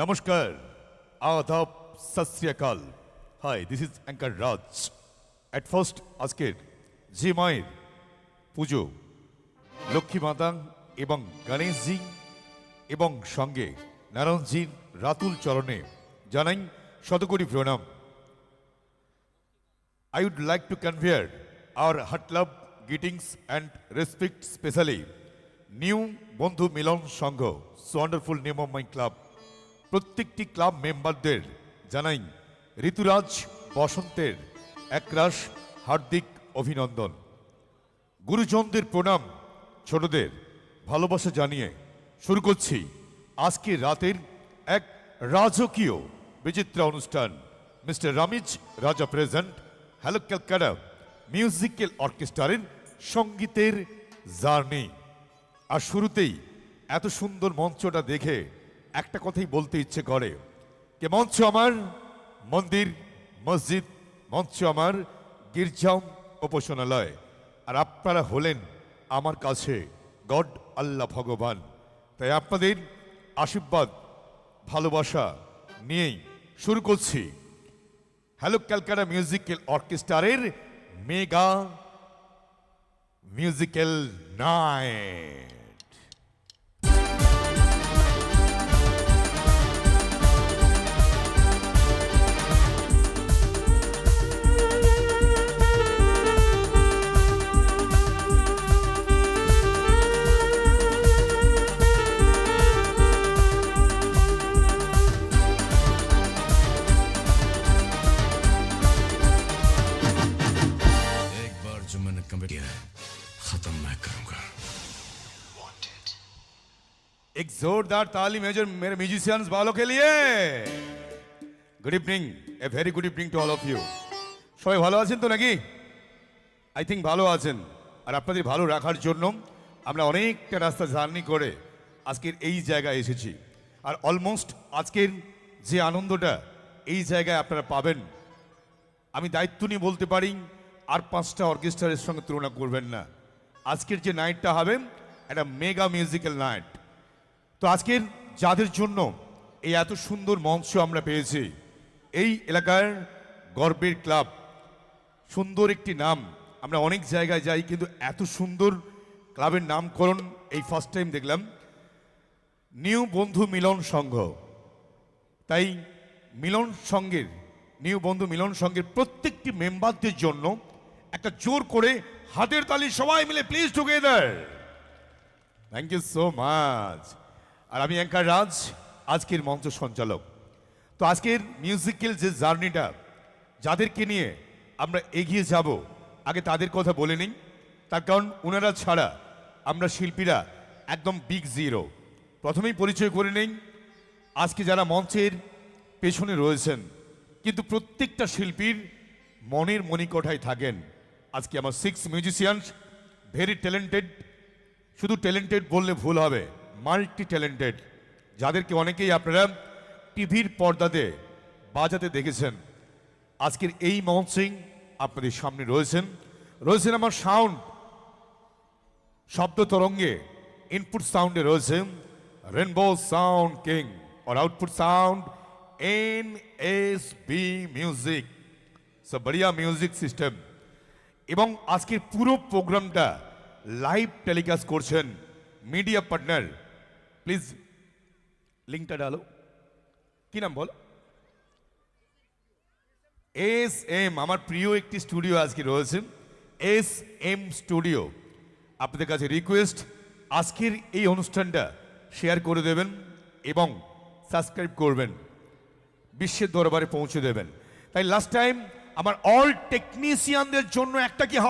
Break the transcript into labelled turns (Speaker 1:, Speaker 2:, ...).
Speaker 1: নমস্কার আদাব আকাল hi this is anchor Raj at first আজকের যে মায়ের পুজো লক্ষ্মী মাতা এবং গণেশজি এবং সঙ্গে নারায়ণজির রাতুল চরণে জানাই শতকোটি প্রণাম। I would like to convey our heart love, greetings and respect specially. New Bandhu Milan Sangha wonderful name of my club প্রত্যেকটি ক্লাব মেম্বারদের জানাই ঋতুরাজ বসন্তের একরাশ হার্দিক অভিনন্দন। গুরুজনদের প্রণাম, ছোটদের ভালোবাসা জানিয়ে শুরু করছি আজকে রাতের এক রাজকীয় বিচিত্রা অনুষ্ঠান। Mister Ramiz, Raja present, hello Calcutta musical অর্কেস্ট্রারের সঙ্গীতের জার্নি। আর শুরুতেই এত সুন্দর মঞ্চটা দেখে একটা কথাই বলতে ইচ্ছে করে। যে মঞ্চ আমার, মন্দির, মসজিদ, মঞ্চ আমার, গির্জাম উপাসনালয়। আর আপনারা হলেন আমার কাছে গড আল্লাহ ভগবান। তাই আপনাদের আশীর্বাদ, ভালোবাসা নিয়েই শুরু করছি। হ্যালো ক্যালকাটা মিউজিক্যাল অর্কেস্ট্রারের মেগা মিউজিক্যাল নাইট
Speaker 2: बार जो मैंने कमिट किया है खत्म मैं करूंगा
Speaker 1: एक जोरदार ताली मेजर मेरे म्यूजिशियंस वालों के लिए good evening a very good evening to all of you সবাই ভালো আছেন তো নাকি আই থিঙ্ক ভালো আছেন আর আপনাদের ভালো রাখার জন্য আমরা অনেকটা রাস্তা জার্নি করে আজকের এই জায়গায় এসেছি আর অলমোস্ট আজকের যে আনন্দটা এই জায়গায় আপনারা পাবেন আমি দায়িত্ব নিয়ে বলতে পারি আর পাঁচটা অর্কেস্ট্রারের সঙ্গে তুলনা করবেন না। আজকের যে নাইটটা হবে, একটা মেগা মিউজিক্যাল নাইট। তো আজকের যাদের জন্য এই এত সুন্দর মঞ্চ আমরা পেয়েছি, এই এলাকার গর্বের ক্লাব, সুন্দর একটি নাম। আমরা অনেক জায়গায় যাই, কিন্তু এত সুন্দর ক্লাবের নামকরণ এই ফার্স্ট টাইম দেখলাম। নিউ বন্ধু মিলন সংঘ। তাই মিলন সঙ্গের নিউ বন্ধু মিলন সঙ্গের প্রত্যেকটি মেম্বারদের জন্য একটা জোর করে হাতের তালি সবাই মিলে please together thank you so much আর আমি অ্যাঙ্কার রাজ, আজকের মঞ্চ সঞ্চালক। তো আজকের মিউজিক্যাল যে জার্নিটা যাদেরকে নিয়ে আমরা এগিয়ে যাব, আগে তাদের কথা বলে নিই। তার কারণ ওনারা ছাড়া আমরা শিল্পীরা একদম বিগ জিরো প্রথমেই পরিচয় করে নেই, আজকে যারা মঞ্চের পেছনে রয়েছেন, কিন্তু প্রত্যেকটা শিল্পীর মনের মণিকোঠায় থাকেন। আজকে আমার সিক্স মিউজিশিয়ানস ভেরি ট্যালেন্টেড শুধু ট্যালেন্টেড বললে ভুল হবে মাল্টি ট্যালেন্টেড যাদেরকে অনেকেই আপনারা টিভির পর্দাতে বাজাতে দেখেছেন আজকের এই মঞ্চিং আপনাদের সামনে রয়েছেন রয়েছেন আমার সাউন্ড শব্দ তরঙ্গে ইনপুট সাউন্ডে রয়েছে রেনবো সাউন্ড কিং और output sound N S B music so বড়িয়া music system এবং আজকের পুরো প্রোগ্রামটা লাইভ টেলিকাস্ট করছেন মিডিয়া পার্টনার প্লিজ লিঙ্কটা ডালো। কি নাম বল? এস এম আমার প্রিয় একটি স্টুডিও আজকে রয়েছে। এস এম স্টুডিও আপনাদের কাছে রিকোয়েস্ট আজকের এই অনুষ্ঠানটা শেয়ার করে দেবেন এবং সাবস্ক্রাইব করবেন। বিশ্বের দরবারে পৌঁছে দেবেন। তাই লাস্ট টাইম আমার অল টেকনিশিয়ানদের জন্য একটা কি হাত